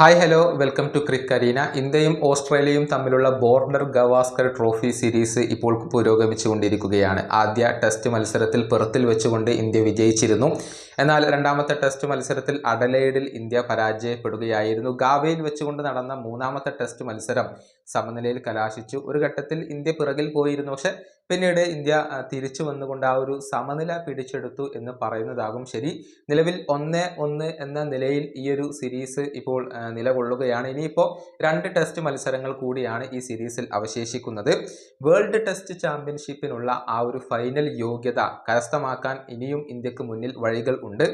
Hi hello welcome to Crick Arena ഇന്ത്യയും ഓസ്ട്രേലിയയും തമ്മിലുള്ള ബോർഡർ ഗവാസ്കർ ട്രോഫി സീരീസ് ഇപ്പോൾ പുരോഗമിച്ചുകൊണ്ടിരിക്കുകയാണ്. ആദ്യ ടെസ്റ്റ് മത്സരത്തിൽ പെർത്തിൽ വെച്ചുകൊണ്ട് ഇന്ത്യ വിജയിച്ചിരുന്നു. എന്നാൽ രണ്ടാമത്തെ ടെസ്റ്റ് മത്സരത്തിൽ അഡലൈഡിൽ ഇന്ത്യ പരാജയപ്പെടുകയായിരുന്നു. ഗാവയിൽ വെച്ചുകൊണ്ട് നടന്ന മൂന്നാമത്തെ ടെസ്റ്റ് മത്സരം സമനിലയിൽ കലാശിച്ചു. ഒരു ഘട്ടത്തിൽ ഇന്ത്യ പിറകിൽ പോയിരുന്നു. പക്ഷെ പിന്നീട് ഇന്ത്യ തിരിച്ചു വന്നുകൊണ്ട് ആ ഒരു സമനില പിടിച്ചെടുത്തു എന്ന് പറയുന്നതാകും ശരി. നിലവിൽ ഒന്ന് ഒന്ന് എന്ന നിലയിൽ ഈ ഒരു സീരീസ് ഇപ്പോൾ നിലകൊള്ളുകയാണ്. ഇനിയിപ്പോൾ രണ്ട് ടെസ്റ്റ് മത്സരങ്ങൾ കൂടിയാണ് ഈ സീരീസിൽ അവശേഷിക്കുന്നത്. വേൾഡ് ടെസ്റ്റ് ചാമ്പ്യൻഷിപ്പിനുള്ള ആ ഒരു ഫൈനൽ യോഗ്യത കരസ്ഥമാക്കാൻ ഇനിയും ഇന്ത്യയ്ക്ക് മുന്നിൽ വഴികൾ ഉണ്ട്.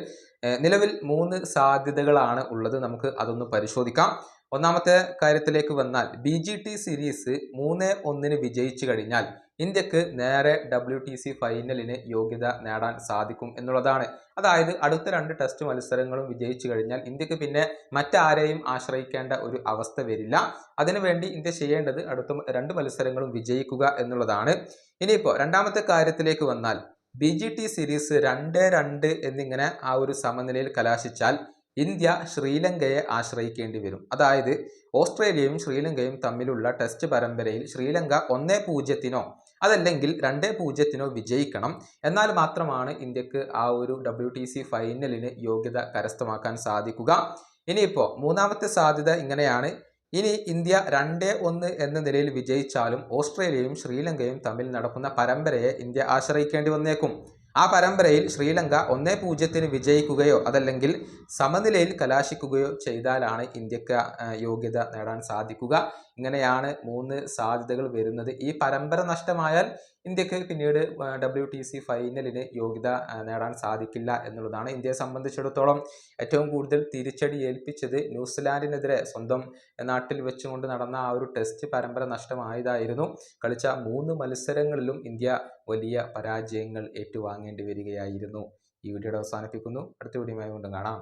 നിലവിൽ മൂന്ന് സാധ്യതകളാണ് ഉള്ളത്. നമുക്ക് അതൊന്ന് പരിശോധിക്കാം. ഒന്നാമത്തെ കാര്യത്തിലേക്ക് വന്നാൽ ബി ജി ടി സീരീസ് മൂന്ന് ഒന്നിന് വിജയിച്ചു കഴിഞ്ഞാൽ ഇന്ത്യയ്ക്ക് നേരെ ഡബ്ല്യു ടി സി ഫൈനലിന് യോഗ്യത നേടാൻ സാധിക്കും എന്നുള്ളതാണ്. അതായത് അടുത്ത രണ്ട് ടെസ്റ്റ് മത്സരങ്ങളും വിജയിച്ചു കഴിഞ്ഞാൽ ഇന്ത്യയ്ക്ക് പിന്നെ മറ്റാരെയും ആശ്രയിക്കേണ്ട ഒരു അവസ്ഥ വരില്ല. അതിനുവേണ്ടി ഇന്ത്യ ചെയ്യേണ്ടത് അടുത്ത രണ്ട് മത്സരങ്ങളും വിജയിക്കുക എന്നുള്ളതാണ്. ഇനിയിപ്പോൾ രണ്ടാമത്തെ കാര്യത്തിലേക്ക് വന്നാൽ ബി ജി ടി സീരീസ് രണ്ട് രണ്ട് എന്നിങ്ങനെ ആ ഒരു സമനിലയിൽ കലാശിച്ചാൽ ഇന്ത്യ ശ്രീലങ്കയെ ആശ്രയിക്കേണ്ടി വരും. അതായത് ഓസ്ട്രേലിയയും ശ്രീലങ്കയും തമ്മിലുള്ള ടെസ്റ്റ് പരമ്പരയിൽ ശ്രീലങ്ക ഒന്നേ പൂജ്യത്തിനോ അതല്ലെങ്കിൽ രണ്ടേ പൂജ്യത്തിനോ വിജയിക്കണം. എന്നാൽ മാത്രമാണ് ഇന്ത്യയ്ക്ക് ആ ഒരു ഡബ്ല്യു ടി സി ഫൈനലിന് യോഗ്യത കരസ്ഥമാക്കാൻ സാധിക്കുക. ഇനിയിപ്പോൾ മൂന്നാമത്തെ സാധ്യത ഇങ്ങനെയാണ്. ഇനി ഇന്ത്യ രണ്ടേ ഒന്ന് എന്ന നിലയിൽ വിജയിച്ചാലും ഓസ്ട്രേലിയയും ശ്രീലങ്കയും തമ്മിൽ നടക്കുന്ന പരമ്പരയെ ഇന്ത്യ ആശ്രയിക്കേണ്ടി വന്നേക്കും. ആ പരമ്പരയിൽ ശ്രീലങ്ക ഒന്നേ പൂജ്യത്തിന് വിജയിക്കുകയോ അതല്ലെങ്കിൽ സമനിലയിൽ കലാശിക്കുകയോ ചെയ്താലാണ് ഇന്ത്യയ്ക്ക് യോഗ്യത നേടാൻ സാധിക്കുക. ഇങ്ങനെയാണ് മൂന്ന് സാധ്യതകൾ വരുന്നത്. ഈ പരമ്പര നഷ്ടമായാൽ ഇന്ത്യയ്ക്ക് പിന്നീട് ഡബ്ല്യു ടി സി ഫൈനലിന് യോഗ്യത നേടാൻ സാധിക്കില്ല എന്നുള്ളതാണ്. ഇന്ത്യയെ സംബന്ധിച്ചിടത്തോളം ഏറ്റവും കൂടുതൽ തിരിച്ചടി ഏൽപ്പിച്ചത് ന്യൂസിലാൻഡിനെതിരെ സ്വന്തം നാട്ടിൽ വെച്ചുകൊണ്ട് നടന്ന ആ ഒരു ടെസ്റ്റ് പരമ്പര നഷ്ടമായതായിരുന്നു. കളിച്ച മൂന്ന് മത്സരങ്ങളിലും ഇന്ത്യ വലിയ പരാജയങ്ങൾ ഏറ്റുവാങ്ങേണ്ടി വരികയായിരുന്നു. ഈ വീഡിയോയുടെ അവസാനിപ്പിക്കുന്നു. അടുത്ത വീഡിയോയുമായി വീണ്ടും കാണാം.